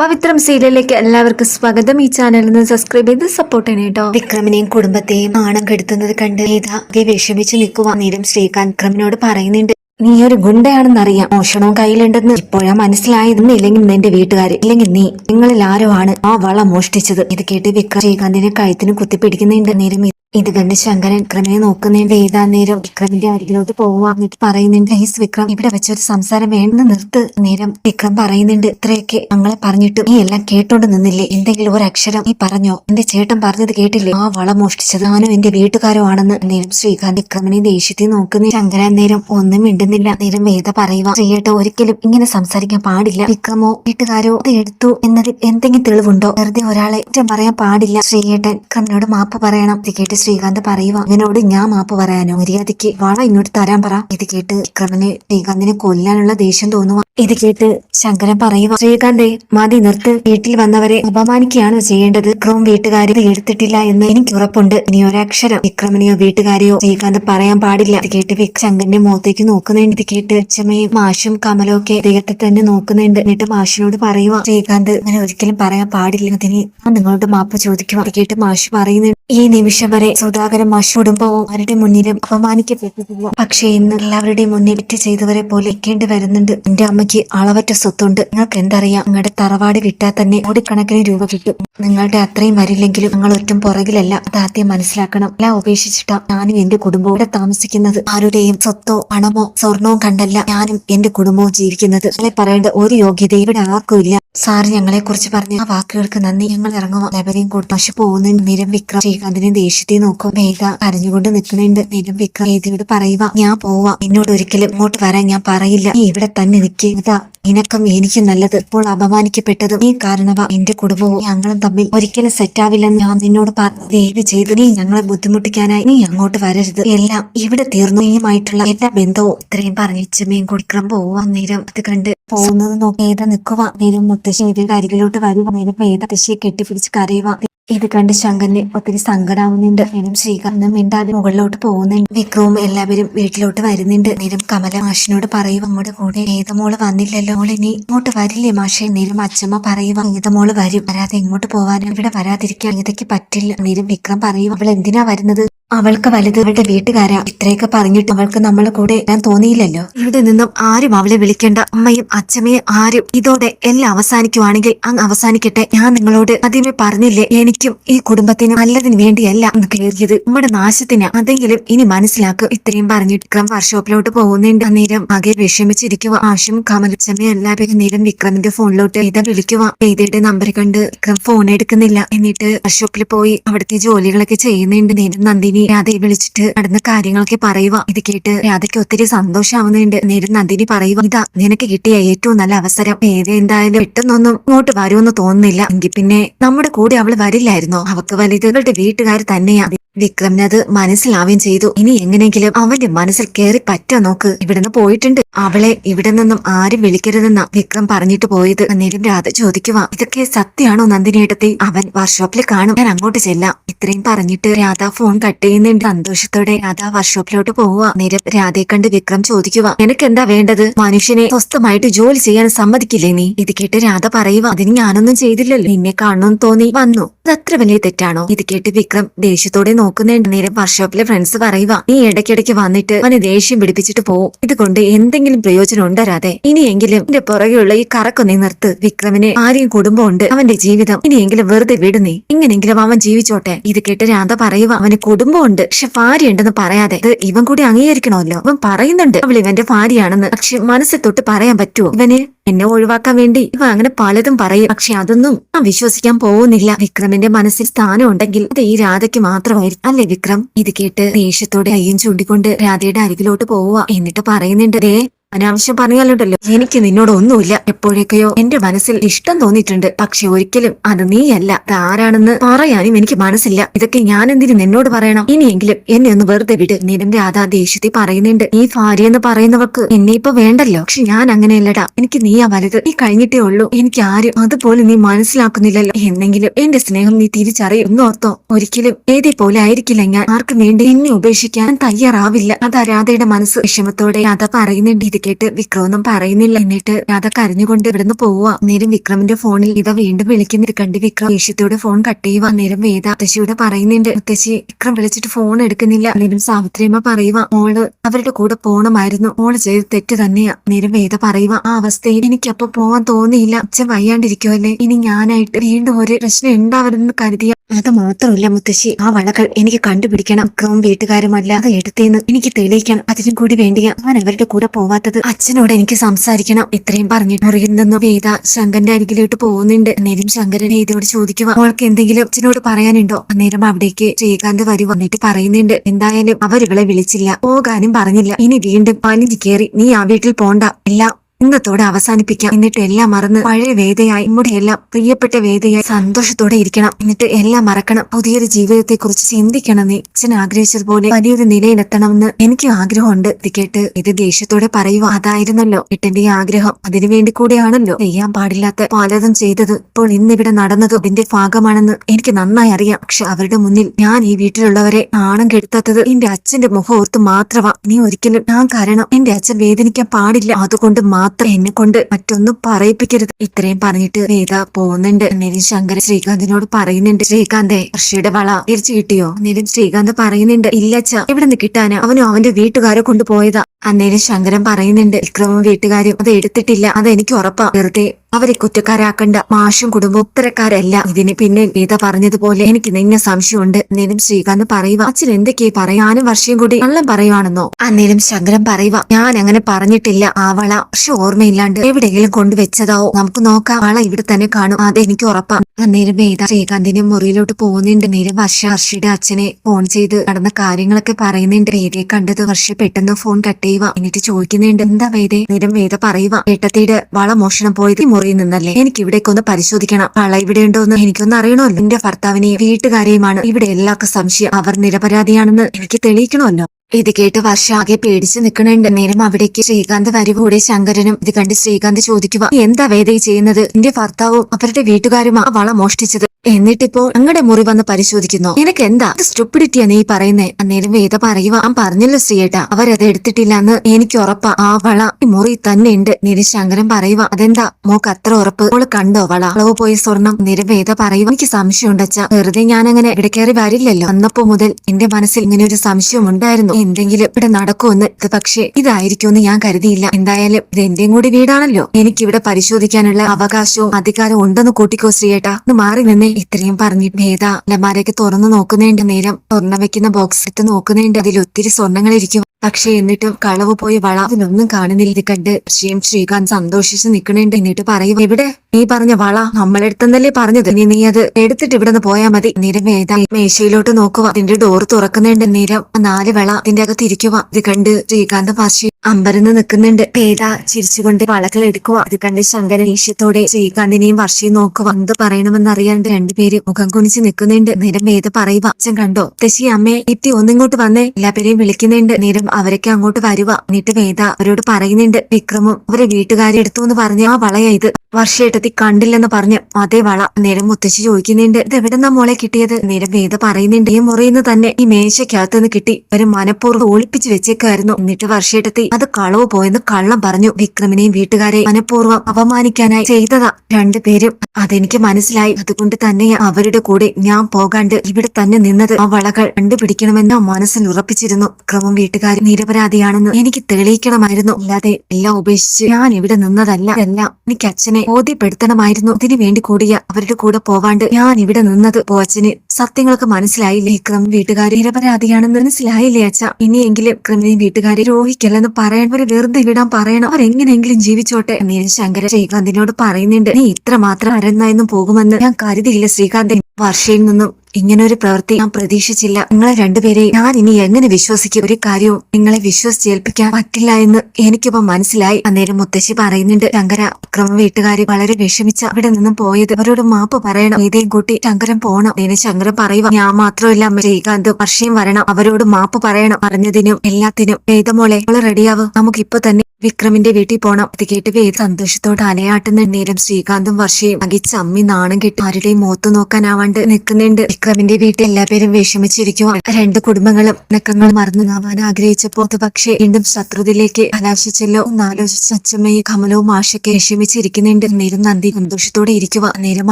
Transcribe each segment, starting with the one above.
പവിത്രം സീരിയലിലേക്ക് എല്ലാവർക്കും സ്വാഗതം. ഈ ചാനലിൽ നിന്ന് സബ്സ്ക്രൈബ് ചെയ്ത് സപ്പോർട്ട് ചെയ്യണം കേട്ടോ വിക്രമിനെയും കുടുംബത്തെയും ആണം കെടുത്തുന്നത് കണ്ട് ഏതാകെ വിഷമിച്ച് നിൽക്കുവാൻ നേരം ശ്രീകാന്ത് വിക്രമിനോട് പറയുന്നുണ്ട് നീ ഒരു ഗുണ്ടയാണെന്നറിയാം. മോഷണവും കയ്യിലുണ്ടെന്ന് ഇപ്പോഴാ മനസ്സിലായതെന്ന് ഇല്ലെങ്കിൽ നിന്റെ വീട്ടുകാര് ഇല്ലെങ്കിൽ നീ. നിങ്ങളിൽ ആരോ ആണ് ആ വള മോഷ്ടിച്ചത്. ഇത് കേട്ട് വിക്രം ശ്രീകാന്തിനെ കഴുത്തിന് കുത്തിപ്പിടിക്കുന്നുണ്ട് നേരം ഇത് കണ്ട് ശങ്കരൻ വിക്രമിനെ നോക്കുന്നതിന്റെ ഏതാ നേരം വിക്രമിന്റെ അരികിലോട്ട് പോവുക എന്നിട്ട് പറയുന്നുണ്ട് ഹൈസ് വിക്രം ഇവിടെ വെച്ചൊരു സംസാരം വേണ്ടെന്ന് നിർത്ത് നേരം വിക്രം പറയുന്നുണ്ട് ഇത്രയൊക്കെ ഞങ്ങളെ പറഞ്ഞിട്ട് നീ എല്ലാം കേട്ടോണ്ട് നിന്നില്ലേ? എന്തെങ്കിലും ഒരു അക്ഷരം നീ പറഞ്ഞോ? എന്റെ ചേട്ടൻ പറഞ്ഞത് കേട്ടില്ലേ? ആ വള മോഷ്ടിച്ചത് ഞാനും എന്റെ വീട്ടുകാരോ ആണെന്ന് നേരം ശ്രീകാന്ത് വിക്രമിനെ ദേഷ്യത്തിൽ നോക്കുന്ന. ശങ്കരൻ നേരം ഒന്നും മിണ്ടുന്നില്ല. നേരം വേദ പറയുക ശ്രീയേട്ട ഒരിക്കലും ഇങ്ങനെ സംസാരിക്കാൻ പാടില്ല. വിക്രമോ വീട്ടുകാരോ അത് എടുത്തു എന്നതിൽ എന്തെങ്കിലും തെളിവുണ്ടോ? വെറുതെ ഒരാളെ കുറ്റം പറയാൻ പാടില്ല. ശ്രീയേട്ടൻ വിക്രമിനോട് മാപ്പ് പറയണം. കേട്ട് ശ്രീകാന്ത് പറയുക ഇവനോട് ഞാൻ മാപ്പ് പറയാനോ? മര്യാദയ്ക്ക് വള ഇങ്ങോട്ട് തരാൻ പറ. ഇത് കേട്ട് വിക്രമിന് ശ്രീകാന്തിനെ കൊല്ലാനുള്ള ദേഷ്യം തോന്നുക ഇത് കേട്ട് ശങ്കരൻ പറയുക ശ്രീകാന്തെ മതി നിർത്ത്. വീട്ടിൽ വന്നവരെ അപമാനിക്കുകയാണ് ചെയ്യേണ്ടത്. വിക്രവും വീട്ടുകാരെ എടുത്തിട്ടില്ല എന്ന് എനിക്ക് ഉറപ്പുണ്ട്. ഇനി ഒരക്ഷരം വിക്രമനെയോ വീട്ടുകാരെയോ ശ്രീകാന്ത് പറയാൻ പാടില്ല. ഇത് കേട്ട് വിക് ശങ്കരന്റെ മുഖത്തേക്ക് നോക്കുന്നുണ്ട്. ഇത് കേട്ട് അച്ഛമ്മയും മാഷും കമലും ഒക്കെ അദ്ദേഹത്തെ തന്നെ നോക്കുന്നുണ്ട്. എന്നിട്ട് മാഷിനോട് പറയുക ശ്രീകാന്ത് അങ്ങനെ ഒരിക്കലും പറയാൻ പാടില്ല. അതിന് നിങ്ങളോട് മാപ്പ് ചോദിക്കുക കേട്ട് മാഷ് പറയുന്നുണ്ട്. ഈ നിമിഷം വരെ സുധാകരൻ മാഷ് കുടുംബവും ആരുടെ മുന്നിലും അപമാനിക്കപ്പെട്ടിട്ടില്ല പക്ഷേ ഇന്ന് എല്ലാവരുടെയും മുന്നിൽ വിറ്റ് ചെയ്തവരെ പോലെ ഇരിക്കേണ്ടി വരുന്നുണ്ട്. എന്റെ അമ്മയ്ക്ക് അളവറ്റ സ്വത്തുണ്ട്. നിങ്ങൾക്ക് എന്തറിയാം? നിങ്ങളുടെ തറവാട് വിട്ടാൽ തന്നെ കോടിക്കണക്കിന് രൂപ കിട്ടും. നിങ്ങളുടെ അത്രയും വരില്ലെങ്കിലും നിങ്ങൾ ഒറ്റും പുറകിലല്ല. അതാദ്യം മനസ്സിലാക്കണം. എല്ലാം ഉപേക്ഷിച്ചിട്ടാ ഞാനും എന്റെ കുടുംബവും ഇവിടെ താമസിക്കുന്നത്. ആരുടെയും സ്വത്തോ പണമോ സ്വർണവും കണ്ടല്ല ഞാനും എന്റെ കുടുംബവും ജീവിക്കുന്നത്. അങ്ങനെ പറയേണ്ട ഒരു യോഗ്യത ഇവിടെ ആർക്കും ഇല്ല. സാറ് ഞങ്ങളെ കുറിച്ച് പറഞ്ഞ ആ വാക്കുകൾക്ക് നന്ദി. ഞങ്ങൾ ഇറങ്ങുക ലബരെയും കൂട്ടി പക്ഷെ പോകുന്നതിന് നിരം വിക്രം ശ്രീകാന്തിനെ ദേഷ്യത്തെ നോക്കും. വേഗ കരഞ്ഞുകൊണ്ട് നിൽക്കുന്നുണ്ട്. വിക്രം വേദിയോട് പറയുക ഞാൻ പോവാ. എന്നോട് ഒരിക്കലും ഇങ്ങോട്ട് വരാൻ ഞാൻ പറയില്ല. നീ ഇവിടെ തന്നെ നിൽക്കുക നിനക്കും എനിക്കും നല്ലത് ഇപ്പോൾ അപമാനിക്കപ്പെട്ടത് നീ കാരണവ എന്റെ കുടുംബവും ഞങ്ങളും തമ്മിൽ ഒരിക്കലും സെറ്റാവില്ലെന്ന് ഞാൻ നിന്നോട് പറഞ്ഞു. ദയവ് ചെയ്ത് നീ ഞങ്ങളെ ബുദ്ധിമുട്ടിക്കാനായി നീ അങ്ങോട്ട് വരരുത്. എല്ലാം ഇവിടെ തീർന്നു. നീയുമായിട്ടുള്ള എല്ലാ ബന്ധവും ഇത്രയും പറഞ്ഞു മീൻ കുടിക്കണം പോവാൻ നേരം അത് കണ്ട് പോകുന്നത് നോക്കി ഏത നിൽക്കുക നേരം മുത്തശ്ശി ഏതയുടെ അരികിലോട്ട് വരുക നേരം വേദ തശ്ശിയെ കെട്ടിപ്പിടിച്ച് കരയുക ഇത് കണ്ട് ശങ്കന് ഒത്തിരി സങ്കടാവുന്നുണ്ട്. നേരം ശ്രീകാന്തും മിണ്ടാതെ മുകളിലോട്ട് പോകുന്നുണ്ട്. വിക്രവും എല്ലാവരും വീട്ടിലോട്ട് വരുന്നുണ്ട്. നേരം കമല മാഷിനോട് പറയുക നമ്മുടെ കൂടെ. ഏതമോൾ വന്നില്ലല്ലോ? മോൾ ഇനി ഇങ്ങോട്ട് വരില്ലേ മാഷെ? നേരം അച്ഛമ്മ പറയുക ഏതമോൾ വരും. വരാതെ ഇങ്ങോട്ട് പോവാനും ഇവിടെ വരാതിരിക്കാൻ ഇതൊക്കെ പറ്റില്ല. നീരും വിക്രം പറയും അവൾ എന്തിനാ വരുന്നത്? അവൾക്ക് വലുത് അവളുടെ വീട്ടുകാരാ. ഇത്രയൊക്കെ പറഞ്ഞിട്ട് അവൾക്ക് നമ്മളെ കൂടെ ഞാൻ തോന്നിയില്ലല്ലോ. ഇവിടെ നിന്നും ആരും അവളെ വിളിക്കേണ്ട. അമ്മയും അച്ഛമ്മയും ആരും ഇതോടെ എല്ലാം അവസാനിക്കുവാണെങ്കിൽ അങ്ങ് അവസാനിക്കട്ടെ. ഞാൻ നിങ്ങളോട് ആദ്യമേ പറഞ്ഞില്ലേ എനിക്കും ഈ കുടുംബത്തിനും നല്ലതിന് വേണ്ടിയല്ല അന്ന് കയറിയത് നമ്മുടെ നാശത്തിന് അതെങ്കിലും ഇനി മനസ്സിലാക്കും. ഇത്രയും പറഞ്ഞിട്ട് വിക്രം വർക്ക്ഷോപ്പിലോട്ട് പോകുന്നുണ്ട് അന്നേരം ആകെ വിഷമിച്ചിരിക്കുക ആശും കമലച്ചമ്മയും എല്ലാവരും നേരം വിക്രമിന്റെ ഫോണിലോട്ട് ഇതാ വിളിക്കുക വേദയുടെ നമ്പർ കണ്ട് വിക്രം ഫോൺ എടുക്കുന്നില്ല. എന്നിട്ട് വർക്ക്ഷോപ്പിൽ പോയി അവിടുത്തെ ജോലികളൊക്കെ ചെയ്യുന്നുണ്ട് നേരം നന്ദിനി രാധയെ വിളിച്ചിട്ട് നടന്ന കാര്യങ്ങളൊക്കെ പറയുക ഇത് കേട്ട് രാധയ്ക്ക് ഒത്തിരി സന്തോഷമാവുന്നുണ്ട്. നേരം നന്ദിനി പറയുക ഇതാ നിനക്ക് കിട്ടിയ ഏറ്റവും നല്ല അവസരം. ഏത് എന്തായാലും പെട്ടെന്നൊന്നും ഇങ്ങോട്ട് വരുമെന്ന് തോന്നുന്നില്ല. എങ്കിൽ പിന്നെ നമ്മുടെ കൂടെ അവൾ വരില്ലായിരുന്നോ? അവക്ക് ഇവളുടെ വീട്ടുകാർ തന്നെയാ. വിക്രമിനത് മനസ്സിലാവുകയും ചെയ്തു. ഇനി എങ്ങനെയെങ്കിലും അവന്റെ മനസ്സിൽ കയറി പറ്റോ നോക്ക്. ഇവിടുന്ന് പോയിട്ടുണ്ട്. അവളെ ഇവിടെ നിന്നും ആരും വിളിക്കരുതെന്നാ വിക്രം പറഞ്ഞിട്ട് പോയത്. എന്നേലും രാധ ചോദിക്കുക ഇതൊക്കെ സത്യമാണോ നന്ദിനിയേട്ടത്തി അവൻ വർക്ക്ഷോപ്പിൽ കാണും. ഞാൻ അങ്ങോട്ട് ചെല്ലാം. ഇത്രയും പറഞ്ഞിട്ട് രാധ ഫോൺ കട്ട് ചെയ്യുന്നുണ്ട്. സന്തോഷത്തോടെ രാധ വർക്ക്ഷോപ്പിലോട്ട് പോവുക നേരം രാധയെ കണ്ട് വിക്രം ചോദിക്കുക നിനക്ക് എന്താ വേണ്ടത്? മനുഷ്യനെ സ്വസ്ഥമായിട്ട് ജോലി ചെയ്യാൻ സമ്മതിക്കില്ലേ നീ? ഇത് കേട്ട് രാധ പറയുക അതിന് ഞാനൊന്നും ചെയ്തില്ലല്ലോ. നിന്നെ കാണണമെന്ന് തോന്നി വന്നു. അത് അത്ര വലിയ തെറ്റാണോ? ഇത് കേട്ട് വിക്രം ദേഷ്യത്തോടെ നോക്കുന്നേണ്ട. നേരം വർക്ക്ഷോപ്പിലെ ഫ്രണ്ട്സ് പറയുക നീ ഇടയ്ക്കിടയ്ക്ക് വന്നിട്ട് അവനെ ദേഷ്യം പിടിപ്പിച്ചിട്ട് പോവും ഇതുകൊണ്ട് എന്തെങ്കിലും പ്രയോജനം ഉണ്ടരാതെ. ഇനിയെങ്കിലും എന്റെ പുറകെയുള്ള ഈ കറക്കൊന്നെ നിർത്ത്. വിക്രമിന് ആരെയും കുടുംബമുണ്ട് അവന്റെ ജീവിതം ഇനിയെങ്കിലും വെറുതെ വിടുന്നേ ഇങ്ങനെങ്കിലും അവൻ ജീവിച്ചോട്ടെ. ഇത് കേട്ട് രാധ പറയുക അവന് കുടുംബമുണ്ട് പക്ഷെ ഭാര്യ ഉണ്ടെന്ന് പറയാതെ. ഇത് ഇവൻ കൂടി അംഗീകരിക്കണമല്ലോ. അവൻ പറയുന്നുണ്ട് അവൾ ഇവന്റെ ഭാര്യയാണെന്ന്. പക്ഷെ മനസ്സിൽ തൊട്ട് പറയാൻ പറ്റുമോ ഇവന് എന്നെ ഒഴിവാക്കാൻ വേണ്ടി ഇവ അങ്ങനെ പലതും പറയും. പക്ഷെ അതൊന്നും ഞാൻ വിശ്വസിക്കാൻ പോകുന്നില്ല. വിക്രമിന്റെ മനസ്സിൽ സ്ഥാനം ഉണ്ടെങ്കിൽ അത് ഈ രാധയ്ക്ക് മാത്രമായിരിക്കും. അല്ലെ വിക്രം? ഇത് കേട്ട് ദേഷ്യത്തോടെ അയ്യം ചൂണ്ടിക്കൊണ്ട് രാധയുടെ അരികിലോട്ട് പോവുക. എന്നിട്ട് പറയുന്നുണ്ട് ദേ അനാവശ്യം പറഞ്ഞാലുണ്ടല്ലോ. എനിക്ക് നിന്നോട് ഒന്നുമില്ല എപ്പോഴേക്കയോ എന്റെ മനസ്സിൽ ഇഷ്ടം തോന്നിയിട്ടുണ്ട്. പക്ഷെ ഒരിക്കലും അത് നീയല്ല. അത് ആരാണെന്ന് പറയാനും എനിക്ക് മനസ്സില്ല. ഇതൊക്കെ ഞാൻ എന്തിനു നിന്നോട് പറയണം? ഇനിയെങ്കിലും എന്നെ ഒന്ന് വെറുതെ വിട്. നിന്റെ ആദാ ദേഷ്യത്തിൽ പറയുന്നുണ്ട്. ഈ ഭാര്യ എന്ന് പറയുന്നവർക്ക് എന്നെ ഇപ്പൊ വേണ്ടല്ലോ. പക്ഷെ ഞാൻ അങ്ങനെയല്ലടാ. എനിക്ക് നീയാ വലുത്. നീ കഴിഞ്ഞിട്ടേ ഉള്ളൂ. എനിക്ക് ആരും അതുപോലെ നീ മനസ്സിലാക്കുന്നില്ലല്ലോ. എന്നെങ്കിലും എന്റെ സ്നേഹം നീ തിരിച്ചറിയും. ഓർത്തോ. ഒരിക്കലും ഏതേ പോലെ ആയിരിക്കില്ല ഞാൻ. ആർക്കും വേണ്ടി എന്നെ ഉപേക്ഷിക്കാൻ തയ്യാറാവില്ല. അതാ രാധയുടെ മനസ്സ് വിഷമത്തോടെ രാധ പറയുന്നുണ്ട്. കേട്ട് വിക്രം ഒന്നും പറയുന്നില്ല. എന്നിട്ട് രാധ കരഞ്ഞുകൊണ്ട് ഇവിടുന്ന് പോവുക നേരം വിക്രമിന്റെ ഫോണിൽ ഇത വീണ്ടും വിളിക്കുന്നത് കണ്ട് വിക്രം ദേഷ്യത്തോടെ ഫോൺ കട്ട് ചെയ്യുക നേരം വേദ മുത്തശ്ശിയോട് പറയുന്നുണ്ട്. മുത്തശ്ശി വിക്രം വിളിച്ചിട്ട് ഫോൺ എടുക്കുന്നില്ല. നേരം സാവിത്രിയമ്മ പറയുക മോൾ അവരുടെ കൂടെ പോണമായിരുന്നു. മോൾ ചെയ്ത് തെറ്റ് തന്നെയാ. നേരം വേദ പറയുക ആ അവസ്ഥയിൽ എനിക്കപ്പൊ പോവാൻ തോന്നിയില്ല. അച്ഛൻ വയ്യാണ്ടിരിക്കുമല്ലേ ഇനി ഞാനായിട്ട് വീണ്ടും ഒരു പ്രശ്നം ഉണ്ടാവരുതെന്ന് കരുതിയ. അത് മാത്രമല്ല മുത്തശ്ശി ആ വളകൾ എനിക്ക് കണ്ടുപിടിക്കണം. വിക്രവും വീട്ടുകാരുമല്ല അത് എടുത്തേന്ന് എനിക്ക് തെളിയിക്കണം. അതിനും കൂടി വേണ്ടിയാ ഞാൻ അവരുടെ കൂടെ പോവാത്തത് അച്ഛനോട് എനിക്ക് സംസാരിക്കണം. ഇത്രയും പറഞ്ഞിട്ട് മുറിയിൽ നിന്ന് വേദ ശങ്കരന്റെ അരികിലോട്ട് പോകുന്നുണ്ട്. അന്നേരം ശങ്കരൻ വേദയോട് ചോദിക്കുക അവൾക്ക് എന്തെങ്കിലും അച്ഛനോട് പറയാനുണ്ടോ? അന്നേരം അവിടേക്ക് ശ്രീകാന്ത് വരി വന്നിട്ട് പറയുന്നുണ്ട് എന്തായാലും അവരുകളെ വിളിച്ചില്ല. പോകാനും പറഞ്ഞില്ല. ഇനി വീണ്ടും വലിഞ്ഞു കയറി നീ ആ വീട്ടിൽ പോണ്ട. എല്ലാം ഇന്നത്തോടെ അവസാനിപ്പിക്കാം. എന്നിട്ട് എല്ലാം മറന്ന് പഴയ വേദയായി നമ്മുടെ എല്ലാം പ്രിയപ്പെട്ട വേദയായി സന്തോഷത്തോടെ ഇരിക്കണം. എന്നിട്ട് എല്ലാം മറക്കണം. പുതിയൊരു ജീവിതത്തെ കുറിച്ച് ചിന്തിക്കണം നീ അച്ഛൻ ആഗ്രഹിച്ചതുപോലെ വലിയൊരു നിലയിലെത്തണമെന്ന് എനിക്ക് ആഗ്രഹമുണ്ട്. ഇത് കേട്ട് ഇത് ദേഷ്യത്തോടെ പറയുക അതായിരുന്നല്ലോ എട്ടന്റെ ആഗ്രഹം. അതിനു വേണ്ടി കൂടെയാണല്ലോ ചെയ്യാൻ പാടില്ലാത്ത പലതും ചെയ്തത്. ഇപ്പോൾ ഇന്നിവിടെ നടന്നത് അതിന്റെ ഭാഗമാണെന്ന് എനിക്ക് നന്നായി അറിയാം. പക്ഷെ അവരുടെ മുന്നിൽ ഞാൻ ഈ വീട്ടിലുള്ളവരെ നാണം കെടുത്താത്തത് എന്റെ അച്ഛന്റെ മുഖം ഓർത്ത് മാത്രമാ. നീ ഒരിക്കലും ഞാൻ കാരണം എന്റെ അച്ഛൻ വേദനിക്കാൻ പാടില്ല. അതുകൊണ്ട് മാത്രം എന്നെ കൊണ്ട് മറ്റൊന്നും പറയിപ്പിക്കരുത്. ഇത്രയും പറഞ്ഞിട്ട് നീത പോകുന്നുണ്ട്. അന്നേരം ശങ്കരൻ ശ്രീകാന്തിനോട് പറയുന്നുണ്ട് ശ്രീകാന്തേ കൃഷിയുടെ വള തിരിച്ചു കിട്ടിയോ? അന്നേരം ശ്രീകാന്ത് പറയുന്നുണ്ട് ഇല്ലച്ച എവിടെ നിന്ന് കിട്ടാനാ? അവനും അവന്റെ വീട്ടുകാരെ കൊണ്ടുപോയതാ അന്നേരം ശങ്കരൻ പറയുന്നുണ്ട് വിക്രമും വീട്ടുകാരും അത് എടുത്തിട്ടില്ല. അത് എനിക്ക് ഉറപ്പാ. വെറുതെ അവരെ കുറ്റക്കാരാക്കേണ്ട മാഷും കുടുംബവും ഉത്തരക്കാരല്ല ഇതിന് പിന്നെ ഗീത പറഞ്ഞതുപോലെ എനിക്ക് നിന്നെ സംശയമുണ്ട്. അന്നേരം ശ്രീകാന്ത് പറയുക അച്ഛൻ എന്തൊക്കെയാ പറയാനും വർഷം കൂടി കള്ളം പറയുവാണെന്നോ? അന്നേരം ശങ്കരൻ പറയുക ഞാൻ അങ്ങനെ പറഞ്ഞിട്ടില്ല ആവള. വള പക്ഷെ ഓർമ്മയില്ലാണ്ട് എവിടെയെങ്കിലും കൊണ്ടുവച്ചതാവോ നമുക്ക് നോക്കാം. വള ഇവിടെ തന്നെ കാണും. അത് എനിക്ക് ഉറപ്പാണ് അന്നേരം വേദ ശ്രീകാന്തിന്റെ മുറിയിലോട്ട് പോകുന്നുണ്ട്. നേരം വർഷ വർഷയുടെ അച്ഛനെ ഫോൺ ചെയ്ത് നടന്ന കാര്യങ്ങളൊക്കെ പറയുന്നുണ്ട്. വേദയെ കണ്ടത് വർഷ പെട്ടെന്ന് ഫോൺ കട്ട് ചെയ്യുക എന്നിട്ട് ചോദിക്കുന്നുണ്ട് എന്താ വേദ നേരം വേദ പറയുക ഏട്ടത്തിയുടെ വള മോഷണം പോയത് മുറിയിൽ നിന്നല്ലേ? എനിക്ക് ഇവിടേക്ക് ഒന്ന് പരിശോധിക്കണം. വള ഇവിടെ ഉണ്ടോ എന്ന് എനിക്കൊന്ന് അറിയണമല്ലോ. എന്റെ ഭർത്താവിനെയും വീട്ടുകാരെയുമാണ് ഇവിടെ എല്ലാവർക്കും സംശയം. അവർ നിരപരാധിയാണെന്ന് എനിക്ക് തെളിയിക്കണമല്ലോ. ഇത് കേട്ട് വർഷ ആകെ പേടിച്ച് നിൽക്കണുണ്ട് നേരം അവിടേക്ക് ശ്രീകാന്ത് വരവോടെ ശങ്കരനും ഇത് കണ്ട് ശ്രീകാന്ത് ചോദിക്കുക എന്താ വേദ ചെയ്യുന്നത്? എന്റെ ഭർത്താവും അവരുടെ വീട്ടുകാരും ആ വള മോഷ്ടിച്ചത്? എന്നിട്ടിപ്പോ ഞങ്ങളുടെ മുറി വന്ന് പരിശോധിക്കുന്നു. നിനക്ക് എന്താ സ്റ്റുപ്പിഡിറ്റിയാ നീ പറയുന്നേ? അന്നേരം വേദ പറയുക ഞാൻ പറഞ്ഞല്ലോ ശ്രീയേട്ടാ. അവരത് എടുത്തിട്ടില്ല എന്ന് എനിക്ക് ഉറപ്പാ. ആ വള ഈ മുറി തന്നെ ഉണ്ട് നിര ശങ്കരൻ പറയുക അതെന്താ? മോക്ക് അത്ര ഉറപ്പ്? മോൾ കണ്ടോ വള? അളവ് പോയ സ്വർണം? നിര വേദ പറയുക എനിക്ക് സംശയം ഉണ്ടച്ചാ വെറുതെ ഞാൻ അങ്ങനെ ഇടക്കേറി വരില്ലല്ലോ. അന്നപ്പോ മുതൽ എന്റെ മനസ്സിൽ ഇങ്ങനെ ഒരു സംശയം ഉണ്ടായിരുന്നു എന്തെങ്കിലും ഇവിടെ നടക്കുമെന്ന് ഇത് പക്ഷേ ഇതായിരിക്കുമെന്ന് ഞാൻ കരുതിയില്ല. എന്തായാലും ഇത് എന്റെയും കൂടി വീടാണല്ലോ. എനിക്കിവിടെ പരിശോധിക്കാനുള്ള അവകാശവും അധികാരവും ഉണ്ടെന്ന് കൂട്ടിക്കോ ശ്രീയേട്ടാ. ഒന്ന് മാറി നിന്നേ ഇത്രയും പറഞ്ഞിട്ട് ഭേദ അലമാരയൊക്കെ തുറന്നു നോക്കുന്നതിന്റെ നേരം തുറന്ന വെക്കുന്ന ബോക്സ് എടുത്ത് നോക്കുന്നതിന്റെ അതിൽ ഒത്തിരി സ്വർണങ്ങളിരിക്കും പക്ഷെ എന്നിട്ടും കളവ് പോയ വള അതിനൊന്നും കാണുന്നില്ല. കണ്ട് ശ്രീം ശ്രീകാന്ത് സന്തോഷിച്ച് നിക്കണേണ്ട എന്നിട്ട് പറയും എവിടെ? നീ പറഞ്ഞ വള നമ്മളെടുത്തെന്നല്ലേ പറഞ്ഞത്? ഇനി നീ അത് എടുത്തിട്ട് ഇവിടുന്ന് പോയാ മതി. നിരം വേദ മേശയിലോട്ട് നോക്കുക. അതിന്റെ ഡോർ തുറക്കുന്നുണ്ട്. നിരം നാല് വള അതിന്റെ അകത്ത് ഇരിക്കുക. ഇത് കണ്ട് ശ്രീകാന്ത് പാശി അമ്പരന്ന് നിൽക്കുന്നുണ്ട് പേത ചിരിച്ചുകൊണ്ട് വളകൾ എടുക്കുക. അത് കണ്ട് ശങ്കരൻ ഈശ്യത്തോടെ ശ്രീകാന്തിനെയും വർഷയും നോക്കുക. എന്ത് പറയണമെന്ന് അറിയാണ്ട് രണ്ടുപേരും മുഖം കുനിച്ച് നിൽക്കുന്നുണ്ട് നിരം വേദ പറയുക അച്ഛൻ കണ്ടോ? തശി അമ്മേ ഇത്തി ഒന്നിങ്ങോട്ട് വന്നേ. എല്ലാ പേരെയും വിളിക്കുന്നുണ്ട്. നേരം അവരൊക്കെ അങ്ങോട്ട് വരുക എന്നിട്ട് വേദ അവരോട് പറയുന്നുണ്ട് വിക്രമും അവരെ വീട്ടുകാരെ എടുത്തു എന്ന് പറഞ്ഞ ആ വള ഇത്. വർഷേട്ടത്തി കണ്ടില്ലെന്ന് പറഞ്ഞ് അതേ വള. നേരം മുത്തശ്ശി ചോദിക്കുന്നുണ്ട് ഇത് എവിടെന്നാ മോളെ കിട്ടിയത്? നേരം വേദ പറയുന്നുണ്ട് ഈ മുറിയിന്ന് തന്നെ ഈ മേശയ്ക്കകത്ത് നിന്ന് കിട്ടി. ഒരു മനഃപൂർവം ഒളിപ്പിച്ചു വെച്ചേക്കായിരുന്നു. എന്നിട്ട് വർഷേട്ടത്തി അത് കളവ് പോയെന്ന് കള്ളം പറഞ്ഞു. വിക്രമിനെയും വീട്ടുകാരെയും മനഃപൂർവം അപമാനിക്കാനായി ചെയ്തതാ. രണ്ടുപേരും അതെനിക്ക് മനസ്സിലായി. അതുകൊണ്ട് തന്നെയാ അവരുടെ കൂടെ ഞാൻ പോകാണ്ട് ഇവിടെ തന്നെ നിന്നത്. ആ വളകൾ കണ്ടുപിടിക്കണമെന്ന് മനസ്സിൽ ഉറപ്പിച്ചിരുന്നു. വിക്രമും വീട്ടുകാരും നിരപരാധിയാണെന്ന് എനിക്ക് തെളിയിക്കണമായിരുന്നു. അല്ലാതെ എല്ലാം ഉപേക്ഷിച്ച് ഞാൻ ഇവിടെ നിന്നതല്ല. എല്ലാം എനിക്ക് അച്ഛനെ ബോധ്യപ്പെടുത്തണമായിരുന്നു. ഇതിനു വേണ്ടി കൂടിയ അവരുടെ കൂടെ പോവാണ്ട് ഞാൻ ഇവിടെ നിന്നത് അപ്പോ അച്ഛന് സത്യങ്ങളൊക്കെ മനസ്സിലായില്ലേ? ക്രമ വീട്ടുകാർ നിരപരാധിയാണെന്ന് മനസ്സിലായില്ലേ അച്ഛ? ഇനിയെങ്കിലും വിക്രമിനെയും വീട്ടുകാരെ രോഹിക്കല്ലെന്ന് പറയാൻ അവരെ വെറുതെ വിടാൻ പറയണം. അവരെങ്ങനെയെങ്കിലും ജീവിച്ചോട്ടെ എന്ന് ശങ്കര ശ്രീകാന്തിനോട് പറയുന്നുണ്ട് നീ ഇത്ര മാത്രം അരന്നായെന്നും പോകുമെന്ന് ഞാൻ കരുതിയില്ല ശ്രീകാന്തൻ വർഷയിൽ നിന്നും ഇങ്ങനൊരു പ്രവൃത്തി ഞാൻ പ്രതീക്ഷിച്ചില്ല. നിങ്ങളെ രണ്ടുപേരെ ഞാൻ ഇനി എങ്ങനെ വിശ്വസിക്കും? ഒരു കാര്യവും നിങ്ങളെ വിശ്വസിച്ചേൽപ്പിക്കാൻ പറ്റില്ല എന്ന് എനിക്കിപ്പോ മനസ്സിലായി. അന്നേരം മുത്തശ്ശി പറയുന്നുണ്ട് ശങ്കര അക്രമ വീട്ടുകാരി വളരെ വിഷമിച്ച അവിടെ നിന്നും പോയത്. അവരോട് മാപ്പ് പറയണം. ഏതേ കൂട്ടി ശങ്കരൻ പോണം. അതിന് ശങ്കരൻ പറയുക ഞാൻ മാത്രമല്ല ശ്രീകാന്ത് വർഷയും വരണം. അവരോട് മാപ്പ് പറയണം. പറഞ്ഞതിനും എല്ലാത്തിനും. ഏതമോളെ അവൾ റെഡിയാവും നമുക്ക് ഇപ്പൊ തന്നെ വിക്രമിന്റെ വീട്ടിൽ പോണം. അത് കേട്ട് വേദ സന്തോഷത്തോടെ അലയാട്ടുന്ന നേരം ശ്രീകാന്തും വർഷയും അകിച്ച് അമ്മി നാണം കെട്ടി ആരുടെയും മുഖത്ത് നോക്കാനാവാണ്ട് നിൽക്കുന്നുണ്ട്. വിക്രമിന്റെ വീട്ടിൽ എല്ലാവരും വിഷമിച്ചിരിക്കുക രണ്ട് കുടുംബങ്ങളും നക്കങ്ങൾ മറന്നു നാവാൻ ആഗ്രഹിച്ചപ്പോ അത് പക്ഷേ വീണ്ടും ശത്രുതയിലേക്ക് കലാശിച്ചല്ലോ ഒന്നാലോചിച്ച് അച്ഛമ്മയും കമലവും ആശയൊക്കെ വിഷമിച്ചിരിക്കുന്നുണ്ട്. നേരം നന്ദി സന്തോഷത്തോടെ ഇരിക്കുക നേരം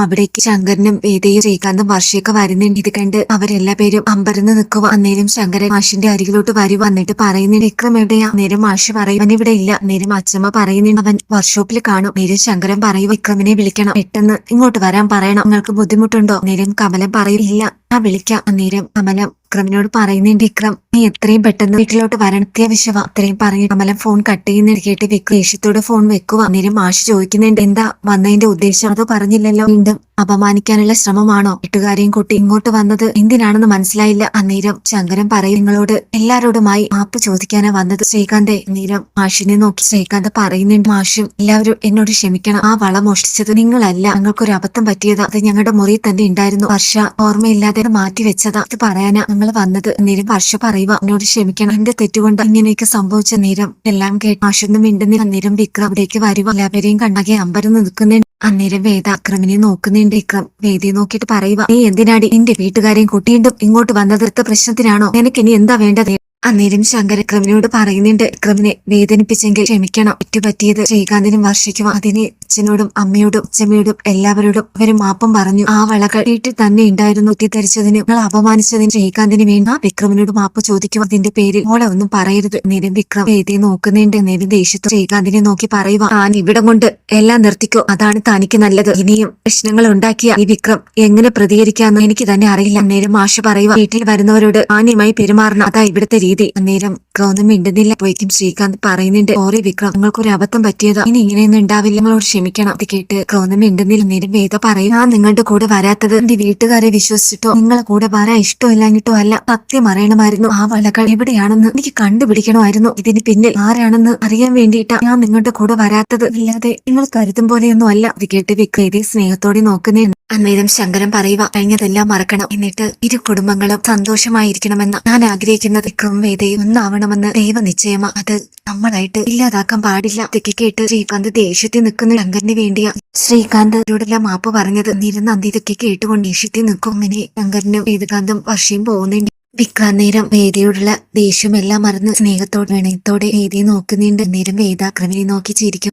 അവിടേക്ക് ശങ്കരനും വേദയും ശ്രീകാന്തും വർഷയൊക്കെ വരുന്നുണ്ട്. ഇത് കണ്ട് അവരെല്ലാ പേരും അമ്പരന്ന് നിൽക്കുക അന്നേരം ശങ്കരൻ മാഷിന്റെ അരികിലോട്ട് വരും വന്നിട്ട് പറയുന്നുണ്ട് വിക്രം എവിടെയാ? നേരം മാഷ് പറയും ഇവിടെ ഇല്ല. നേരം അച്ഛമ്മ പറയുന്നുണ്ട് അവൻ വർക്ക്ഷോപ്പിൽ കാണും. നേരം ശങ്കരൻ പറയും വിക്രമിനെ വിളിക്കണം. പെട്ടെന്ന് ഇങ്ങോട്ട് വരാൻ പറയണം. നിങ്ങൾക്ക് ബുദ്ധിമുട്ടുണ്ടോ? നേരം കമലം പറയും ഇല്ല. ആ വിളിക്കാം. അന്നേരം കമലം വിക്രമിനോട് പറയുന്നുണ്ട് വിക്രം നീ എത്രയും പെട്ടെന്ന് വീട്ടിലോട്ട് വരണം അത്യാവശ്യമാ അത്രയും പറഞ്ഞു. കമലം ഫോൺ കട്ട് ചെയ്യുന്ന കേട്ട് വിക്രം ദേഷ്യത്തോടെ ഫോൺ വെക്കുക. അന്നേരം മാഷ് ചോദിക്കുന്നുണ്ട് എന്താ വന്നതിന്റെ ഉദ്ദേശം? അതോ പറഞ്ഞില്ലല്ലോ. വീണ്ടും അപമാനിക്കാനുള്ള ശ്രമമാണോ? വീട്ടുകാരെയും കൂട്ടി ഇങ്ങോട്ട് വന്നത് എന്തിനാണെന്ന് മനസ്സിലായില്ല. അന്നേരം ശങ്കരൻ പറയും നിങ്ങളോട് എല്ലാവരോടുമായി മാപ്പ് ചോദിക്കാനാ വന്നത്. ശ്രീകാന്തെ അന്നേരം മാഷിനെ നോക്കി ശ്രീകാന്ത് പറയുന്നുണ്ട് മാഷും എല്ലാവരും എന്നോട് ക്ഷമിക്കണം. ആ വള മോഷ്ടിച്ചത് നിങ്ങളല്ല. ഞങ്ങൾക്കൊരു അബദ്ധം പറ്റിയതാ. അത് ഞങ്ങളുടെ മുറിയിൽ തന്നെ ഉണ്ടായിരുന്നു. വർഷ ഓർമ്മയില്ലാതെ മാറ്റി വെച്ചതാ. ഇത് പറയാനാ ഞങ്ങൾ വന്നത്. നേരം വർഷ പറയുക എന്നോട് ക്ഷമിക്കണം. എന്റെ തെറ്റുകൊണ്ട് ഇങ്ങനെയൊക്കെ സംഭവിച്ച നേരം എല്ലാം കേട്ട് ആശൊന്നും മിണ്ടുന്നില്ല. അന്നേരം വിക്രം അവിടേക്ക് വരുക എല്ലാവരെയും കണ്ടാകെ അമ്പരന്ന് നിൽക്കുന്നുണ്ട്. അന്നേരം വേദ അക്രമിനെ നോക്കുന്നുണ്ട്. വിക്രം വേദിയെ നോക്കിയിട്ട് പറയുക നീ എന്തിനാടി നിന്റെ വീട്ടുകാരെയും കുട്ടിയിട്ടും ഇങ്ങോട്ട് വന്നത്? ഇത്ര പ്രശ്നത്തിനാണോ? നിനക്ക് ഇനി എന്താ വേണ്ടത്? അന്നേരം ശങ്കർ വിക്രമിനോട് പറയുന്നുണ്ട് വിക്രമിനെ വേദനിപ്പിച്ചെങ്കിൽ ക്ഷമിക്കണം. പറ്റിയത് ശ്രീകാന്തിനും വർഷിക്കും അതിനെ അച്ഛനോടും അമ്മയോടും അച്ഛമ്മയോടും എല്ലാവരോടും അവർ മാപ്പം പറഞ്ഞു. ആ വളകൾ വീട്ടിൽ തന്നെ ഉണ്ടായിരുന്നു. തെറ്റിദ്ധരിച്ചതിന് നിങ്ങൾ അപമാനിച്ചതിന് ശ്രീകാന്തിന് വേണ്ട വിക്രമിനോട് മാപ്പ് ചോദിക്കും. അതിന്റെ പേരിൽ മോളെ ഒന്നും പറയരുത്. നേരം വിക്രം എഴുതി നോക്കുന്നുണ്ട്. നേരം ദേഷ്യത്തോടെ ശ്രീകാന്തിനെ നോക്കി പറയുക താൻ ഇവിടം കൊണ്ട് എല്ലാം നിർത്തിക്കോ. അതാണ് തനിക്ക് നല്ലത്. ഇനിയും പ്രശ്നങ്ങൾ ഉണ്ടാക്കിയ ഈ വിക്രം എങ്ങനെ പ്രതികരിക്കാന്ന് എനിക്ക് തന്നെ അറിയില്ല. നേരം മാഷ് പറയുക വീട്ടിൽ വരുന്നവരോട് മാന്യമായി പെരുമാറണം. അതാ ഇവിടുത്തെ രീതി. അന്നേരം ഒന്നും മിണ്ടുന്നില്ല. പോയിക്കും ശ്രീകാന്ത് പറയുന്നുണ്ട് ഓറി വിക്രം നിങ്ങൾക്കൊരു അബദ്ധം പറ്റിയതാ. ഇനി ഇങ്ങനെയൊന്നും ഉണ്ടാവില്ല. നിങ്ങളോട് ക്ഷമിക്കണം അത് കേട്ട് ക്രോധം മിണ്ടുന്നില്ല. നേരം വേദ പറയും. ആ നിങ്ങളുടെ കൂടെ വരാത്തത് എന്റെ വീട്ടുകാരെ വിശ്വസിച്ചിട്ടോ നിങ്ങളെ കൂടെ വരാൻ ഇഷ്ടമില്ലാഞ്ഞിട്ടോ അല്ല. സത്യം അറിയണമായിരുന്നു ആ വളകൾ എവിടെയാണെന്ന് എനിക്ക് കണ്ടുപിടിക്കണമായിരുന്നു. ഇതിന് പിന്നിൽ ആരാണെന്ന് അറിയാൻ വേണ്ടിയിട്ടാ ഞാൻ നിങ്ങളുടെ കൂടെ വരാത്തത്. ഇല്ലാതെ നിങ്ങൾ കരുതും പോലെയൊന്നും അല്ല. ഇത് കേട്ട് വിക്രേതി സ്നേഹത്തോടെ നോക്കുന്നേ അന്നേരം ശങ്കരൻ പറയുക കഴിഞ്ഞതെല്ലാം മറക്കണം. എന്നിട്ട് ഇരു കുടുംബങ്ങളും സന്തോഷമായിരിക്കണമെന്ന് ഞാൻ ആഗ്രഹിക്കുന്ന വിക്രമം വേദയും ഒന്നാവണമെന്ന് ദൈവ നിശ്ചയമാ. അത് നമ്മളായിട്ട് ഇല്ലാതാക്കാൻ പാടില്ല. ഇതൊക്കെ കേട്ട് ശ്രീകാന്ത് ദേഷ്യത്തിൽ നിൽക്കുന്ന. ശങ്കറിന് വേണ്ടിയാ ശ്രീകാന്ത് ഇവരോടെല്ലാം മാപ്പ് പറഞ്ഞത്. നിരന്ന് അന്തി കേട്ടുകൊണ്ട് ദേഷ്യത്തിൽ നിൽക്കും. അങ്ങനെ ശങ്കരനും വേദകാന്തും വർഷയും പോകുന്നുണ്ട്. വിക്രാന്നേരം വേദിയോടുള്ള ദേഷ്യമെല്ലാം മറന്ന് സ്നേഹത്തോടെ വിനയത്തോടെ വേദിയെ നോക്കുന്നുണ്ട്. നേരം വേദ അക്രമിനെ നോക്കി ചിരിക്കും.